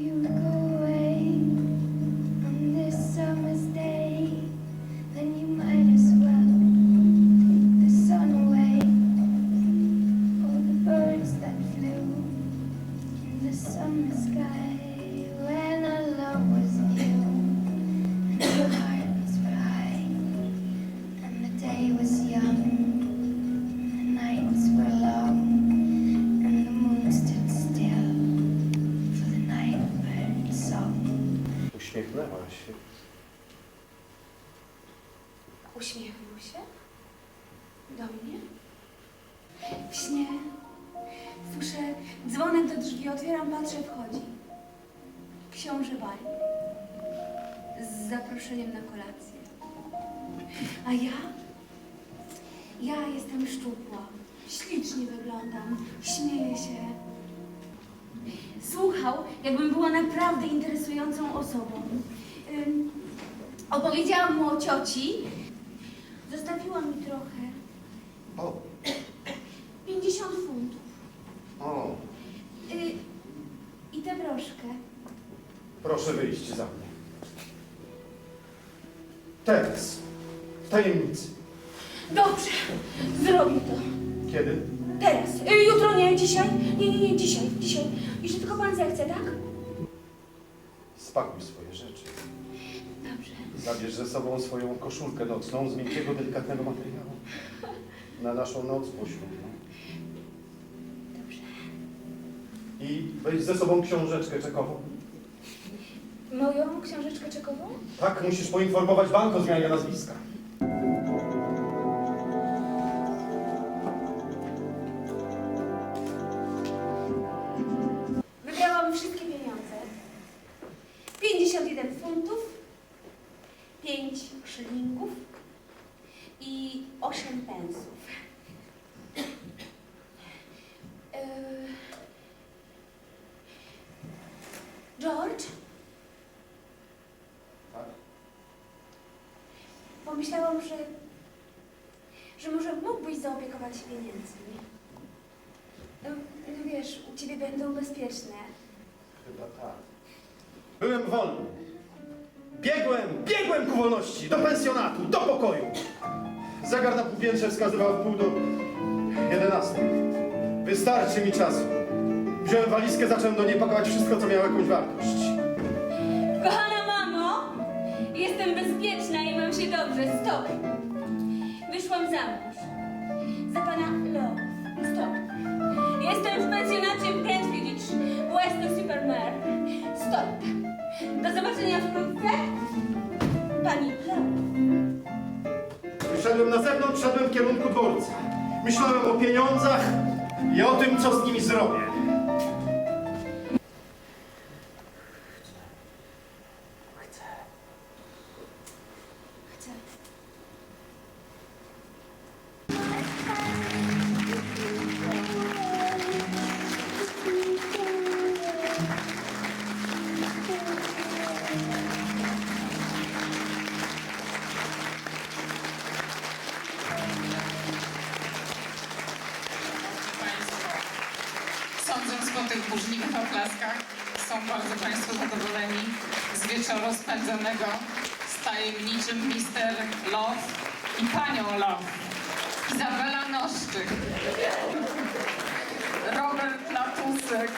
you Uśmiechnęła się. Uśmiechnął się? Do mnie? W śnie. Słyszę dzwonek do drzwi, otwieram, patrzę, wchodzi. Książę Bali. Z zaproszeniem na kolację. A ja? Ja jestem szczupła. Ślicznie wyglądam. Śmieję się. Słuchał, jakbym była naprawdę interesującą osobą. Ym, opowiedziałam mu o cioci. Zostawiła mi trochę. O, 50 funtów. o, Y, I tę broszkę. proszę wyjść za mnie. Teraz, w tajemnicy. Dobrze, zrobię to. Kiedy? Teraz. Y, jutro nie, dzisiaj. Nie, nie, nie, dzisiaj, dzisiaj. Jeśli tylko pan zechce, tak? Spakuj swoje rzeczy. Dobrze. Zabierz ze sobą swoją koszulkę nocną z miękkiego, delikatnego materiału. Na naszą noc poślubną. Dobrze. I weź ze sobą książeczkę czekową. Moją książeczkę czekową? Tak, musisz poinformować bank o zmianie nazwiska. George, Tak? pomyślałam, że, że może mógłbyś zaopiekować się pieniędzmi. No, no wiesz, u ciebie będą bezpieczne. Chyba tak. Byłem wolny. Biegłem, biegłem ku wolności, do pensjonatu, do pokoju. Zegar na półpiętrze wskazywał w pół do 11. Wystarczy mi czasu. Wziąłem walizkę, zacząłem do niej pakować wszystko, co miało jakąś wartość. Kochana mamo, jestem bezpieczna i mam się dobrze. Stop. Wyszłam za mąż. Za pana Love. Stop. Jestem w pensjonacie w Greenwich, West Supermare. Stop. Do zobaczenia wkrótce. Pani Love. Wyszedłem na zewnątrz, szedłem w kierunku dworca. Myślałem o pieniądzach i o tym, co z nimi zrobię. Tych burzliwych oklaskach, są bardzo Państwo zadowoleni z wieczoru spędzonego z tajemniczym Mister Love i Panią Love. Izabela Noszczyk, Robert Latusek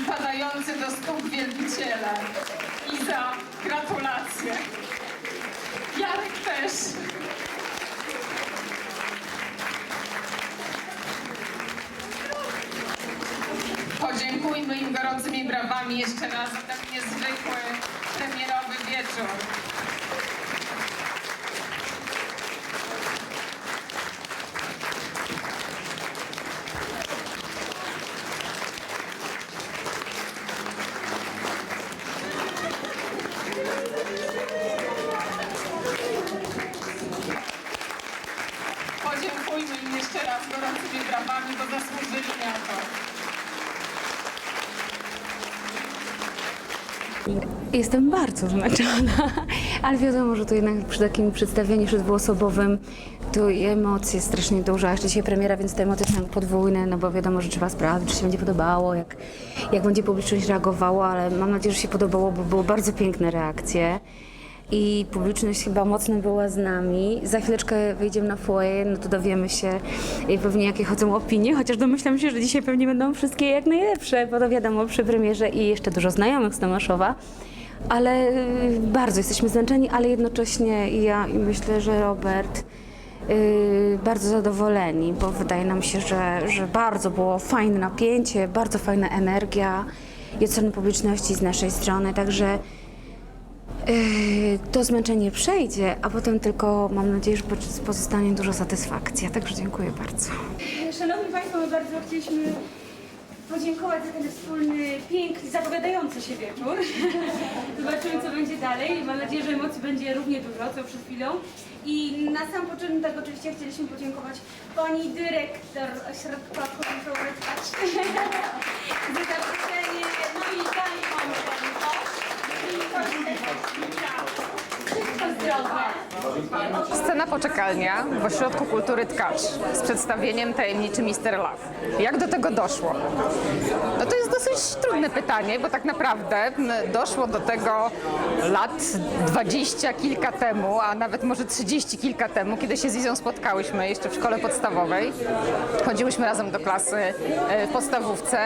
i padający do stóp wielbiciele. Iza, gratulacje. Jarek też. Gorącymi brawami jeszcze raz za ten niezwykły, premierowy wieczór. Podziękujmy im jeszcze raz gorącymi brawami, bo zasłużyli na to. Jestem bardzo zmęczona, ale wiadomo, że to jednak przy takim przedstawieniu przed dwuosobowym Tu i emocje strasznie dużo, a jeszcze dzisiaj premiera, więc te emocje są podwójne, no bo wiadomo, że trzeba sprawdzić, czy się będzie podobało, jak, jak będzie publiczność reagowała, ale mam nadzieję, że się podobało, bo były bardzo piękne reakcje. I publiczność chyba mocno była z nami. Za chwileczkę wyjdziemy na foyer, no to dowiemy się y, pewnie jakie chodzą opinie, chociaż domyślam się, że dzisiaj pewnie będą wszystkie jak najlepsze, bo to wiadomo przy premierze i jeszcze dużo znajomych z Tomaszowa. Ale y, bardzo jesteśmy zmęczeni, ale jednocześnie ja i myślę, że Robert y, bardzo zadowoleni, bo wydaje nam się, że, że bardzo było fajne napięcie, bardzo fajna energia i od strony publiczności z naszej strony, także y, to zmęczenie przejdzie, a potem tylko mam nadzieję, że poz- pozostanie dużo satysfakcji. Także dziękuję bardzo. Szanowni Państwo, my bardzo chcieliśmy podziękować za ten wspólny, piękny, zapowiadający się wieczór. Zobaczymy, co będzie dalej. Mam nadzieję, że emocji będzie równie dużo, co przed chwilą. I na sam początek oczywiście chcieliśmy podziękować pani dyrektor Ośrodka Kultury za zaproszenie, じゃあ。Scena poczekalnia w Ośrodku Kultury Tkacz z przedstawieniem Tajemniczy Mister Love. Jak do tego doszło? No to jest dosyć trudne pytanie, bo tak naprawdę m, doszło do tego lat dwadzieścia kilka temu, a nawet może trzydzieści kilka temu, kiedy się z Izą spotkałyśmy jeszcze w szkole podstawowej. Chodziłyśmy razem do klasy e, w podstawówce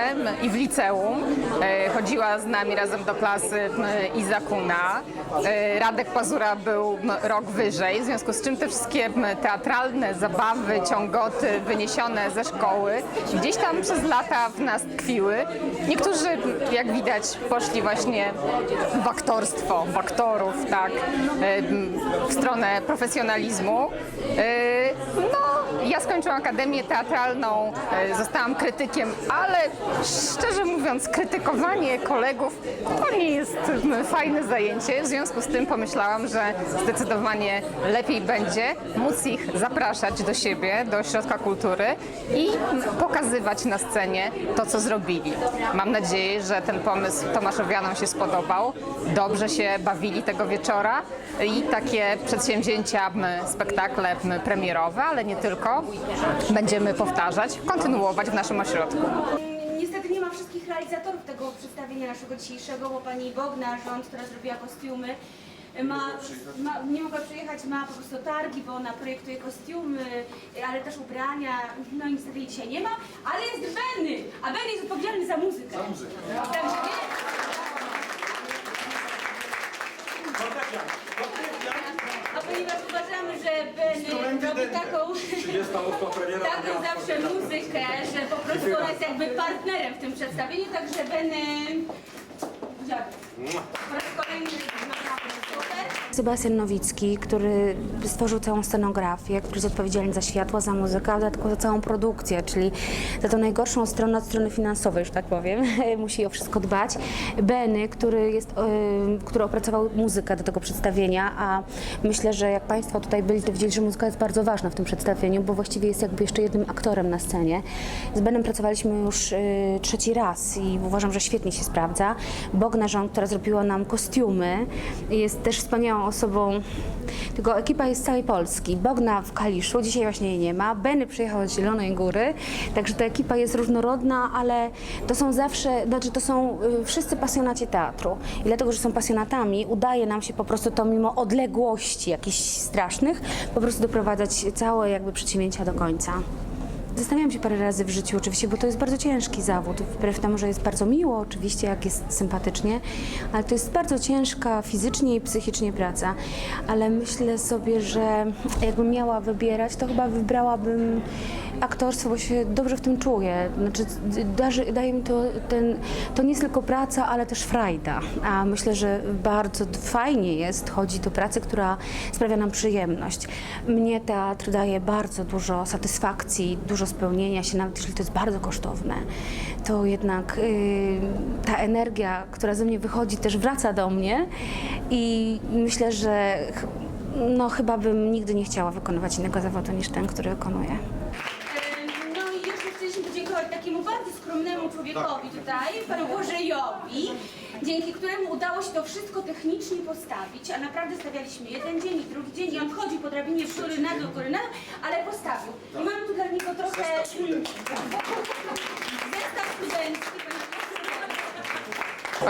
i w liceum. E, Chodziła z nami razem do klasy Iza Kuna. E, Radek Pazura był rok wyżej, w związku z czym te wszystkie teatralne zabawy, ciągoty wyniesione ze szkoły gdzieś tam przez lata w nas tkwiły. Niektórzy, jak widać, poszli właśnie w aktorstwo, w aktorów, tak, e, w stronę profesjonalizmu. E, No, ja skończyłam akademię teatralną, e, zostałam krytykiem, ale szczerze mówiąc, krytykowanie kolegów to nie jest fajne zajęcie. W związku z tym pomyślałam, że zdecydowanie lepiej będzie móc ich zapraszać do siebie, do ośrodka kultury i pokazywać na scenie to, co zrobili. Mam nadzieję, że ten pomysł Tomaszowianom się spodobał. Dobrze się bawili tego wieczora i takie przedsięwzięcia, spektakle premierowe, ale nie tylko, będziemy powtarzać, kontynuować w naszym ośrodku. Niestety nie ma wszystkich realizatorów tego przedstawienia naszego dzisiejszego, bo pani Bogna, rząd, która zrobiła kostiumy, ma, ma, nie mogła przyjechać, ma po prostu targi, bo ona projektuje kostiumy, ale też ubrania. No i niestety jej dzisiaj nie ma, ale jest Benny, a Benny jest odpowiedzialny za muzykę. Za muzykę. Także ponieważ uważamy, że Benny robi taką, taką zawsze muzykę, że po prostu ona jest jakby partnerem w tym przedstawieniu, także Benny... Dziękuję. Po raz kolejny naprawdę super. Sebastian Nowicki, który stworzył całą scenografię, który jest odpowiedzialny za światło, za muzykę, a dodatkowo za całą produkcję, czyli za tą najgorszą stronę od strony finansowej, że tak powiem. Musi o wszystko dbać. Benny, który, jest, y, który opracował muzykę do tego przedstawienia, a myślę, że jak Państwo tutaj byli, to widzieli, że muzyka jest bardzo ważna w tym przedstawieniu, bo właściwie jest jakby jeszcze jednym aktorem na scenie. Z Benem pracowaliśmy już y, trzeci raz i uważam, że świetnie się sprawdza. Bogna Rząd, która zrobiła nam kostiumy, jest też wspaniałą osobą. Tylko ekipa jest z całej Polski. Bogna w Kaliszu, dzisiaj właśnie jej nie ma. Benny przyjechał z Zielonej Góry, także ta ekipa jest różnorodna, ale to są zawsze, znaczy to są y, wszyscy pasjonaci teatru. I dlatego, że są pasjonatami, udaje nam się po prostu to mimo odległości jakichś strasznych, po prostu doprowadzać całe jakby przedsięwzięcia do końca. Zastanawiam się parę razy w życiu oczywiście, bo to jest bardzo ciężki zawód. Wbrew temu, że jest bardzo miło oczywiście, jak jest sympatycznie, ale to jest bardzo ciężka fizycznie i psychicznie praca. Ale myślę sobie, że jakbym miała wybierać, to chyba wybrałabym aktorstwo, bo się dobrze w tym czuję. Znaczy, daje, daje mi to, ten, to nie jest tylko praca, ale też frajda. A myślę, że bardzo fajnie jest chodzić do pracy, która sprawia nam przyjemność. Mnie teatr daje bardzo dużo satysfakcji, dużo spełnienia się, nawet jeśli to jest bardzo kosztowne. To jednak y, ta energia, która ze mnie wychodzi, też wraca do mnie i myślę, że no, chyba bym nigdy nie chciała wykonywać innego zawodu niż ten, który wykonuję. No i jeszcze chcieliśmy podziękować takiemu bardzo skromnemu człowiekowi tutaj, panu Błażejowi. dzięki któremu udało się to wszystko technicznie postawić, a naprawdę stawialiśmy jeden dzień i drugi dzień i on chodził po drabinie w góry na dół, góry na dół, ale postawił. I mamy tu dla niego trochę... Zestaw studencki, ponieważ...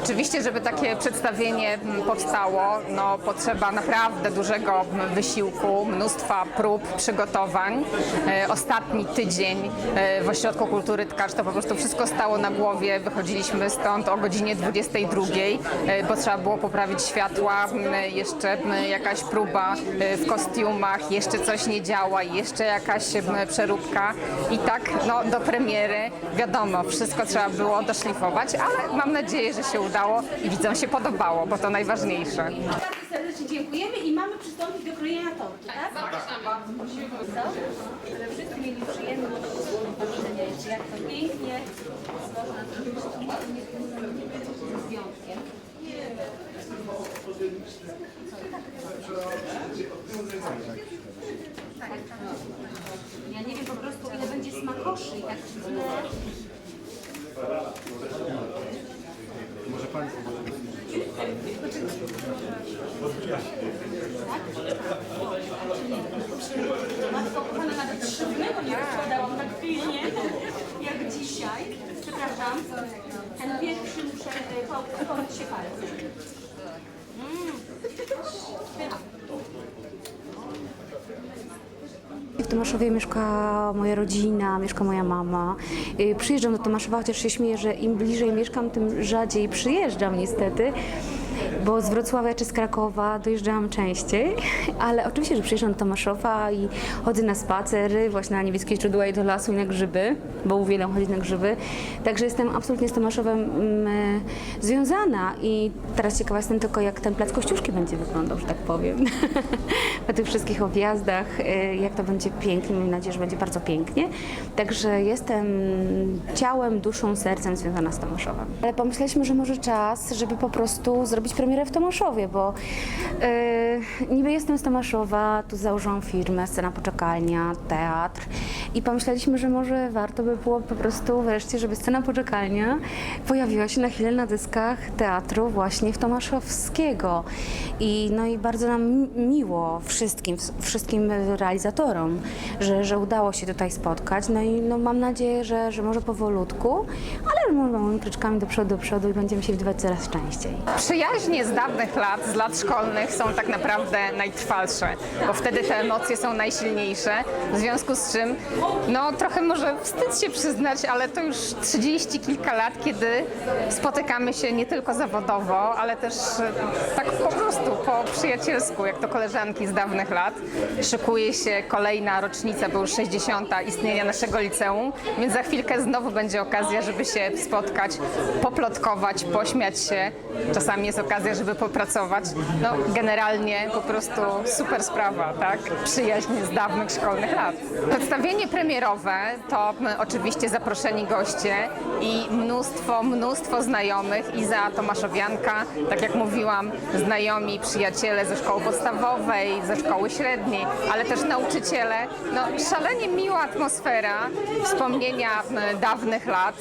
Oczywiście, żeby takie przedstawienie mm, powstało, no, potrzeba naprawdę dużego wysiłku, mnóstwa prób, przygotowań. E, ostatni tydzień e, w Ośrodku Kultury Tkacz to po prostu wszystko stało na głowie. Wychodziliśmy stąd o godzinie 22, e, bo trzeba było poprawić światła, jeszcze jakaś próba w kostiumach, jeszcze coś nie działa, jeszcze jakaś przeróbka i tak no, do premiery. Wiadomo, wszystko trzeba było doszlifować, ale mam nadzieję, że się udało i widzom się podobało, bo to najważniejsze. Bardzo serdecznie dziękujemy i mamy przystąpić do krojenia tortu, tak? Co? Ale wszyscy mieli przyjemność jeszcze, jak to pięknie można zrobić to wyjątkiem. Ja nie wiem po prostu ile będzie smakoszy, jak źle. W Tomaszowie mieszka moja rodzina, mieszka moja mama. Y, Przyjeżdżam do Tomaszowa, chociaż się śmieję, że im bliżej mieszkam, tym rzadziej przyjeżdżam niestety. Bo z Wrocławia czy z Krakowa dojeżdżałam częściej, ale oczywiście, że przyjeżdżam do Tomaszowa i chodzę na spacery, właśnie na niebieskie źródła i do lasu i na grzyby, bo uwielbiam chodzić na grzyby. Także jestem absolutnie z Tomaszowem mm, e, związana i teraz ciekawa jestem tylko, jak ten plac Kościuszki będzie wyglądał, że tak powiem. po tych wszystkich objazdach, e, jak to będzie pięknie, mam nadzieję, że będzie bardzo pięknie. Także jestem ciałem, duszą, sercem związana z Tomaszowem. Ale pomyśleliśmy, że może czas, żeby po prostu zrobić premierę w Tomaszowie, bo e, niby jestem z Tomaszowa, tu założyłam firmę, scena poczekalnia, teatr i pomyśleliśmy, że może warto by było po prostu wreszcie, żeby scena poczekalnia pojawiła się na chwilę na dyskach teatru właśnie w Tomaszowskiego. I, no i bardzo nam mi- miło wszystkim, wszystkim realizatorom, że, że udało się tutaj spotkać. No i no, mam nadzieję, że, że może powolutku, ale może małymi kroczkami do przodu, do przodu i będziemy się widywać coraz częściej. Przyjaźnie z dawnych lat, z lat szkolnych są tak naprawdę najtrwalsze, bo wtedy te emocje są najsilniejsze, w związku z czym, no trochę może wstyd się przyznać, ale to już trzydzieści kilka lat, kiedy spotykamy się nie tylko zawodowo, ale też e, tak po prostu, po przyjacielsku, jak to koleżanki z dawnych lat. Szykuje się kolejna rocznica, bo już 60. istnienia naszego liceum, więc za chwilkę znowu będzie okazja, żeby się spotkać, poplotkować, pośmiać się. Czasami jest okazja, żeby popracować. No, generalnie po prostu super sprawa, tak? Przyjaźń z dawnych szkolnych lat. Przedstawienie premierowe to oczywiście zaproszeni goście i mnóstwo, mnóstwo znajomych i za Tomaszowianka, tak jak mówiłam, znajomi, przyjaciele ze szkoły podstawowej, ze szkoły średniej, ale też nauczyciele. No, szalenie miła atmosfera, wspomnienia dawnych lat,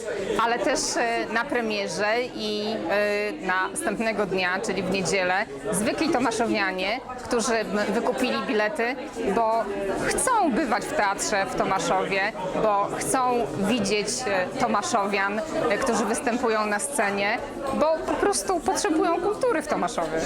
ale też e, na premierze i e, następnego dnia, czyli w niedzielę, zwykli Tomaszowianie, którzy wykupili bilety, bo chcą bywać w teatrze w Tomaszowie, bo chcą widzieć e, Tomaszowian, e, którzy występują na scenie, bo po prostu potrzebują kultury w Tomaszowie.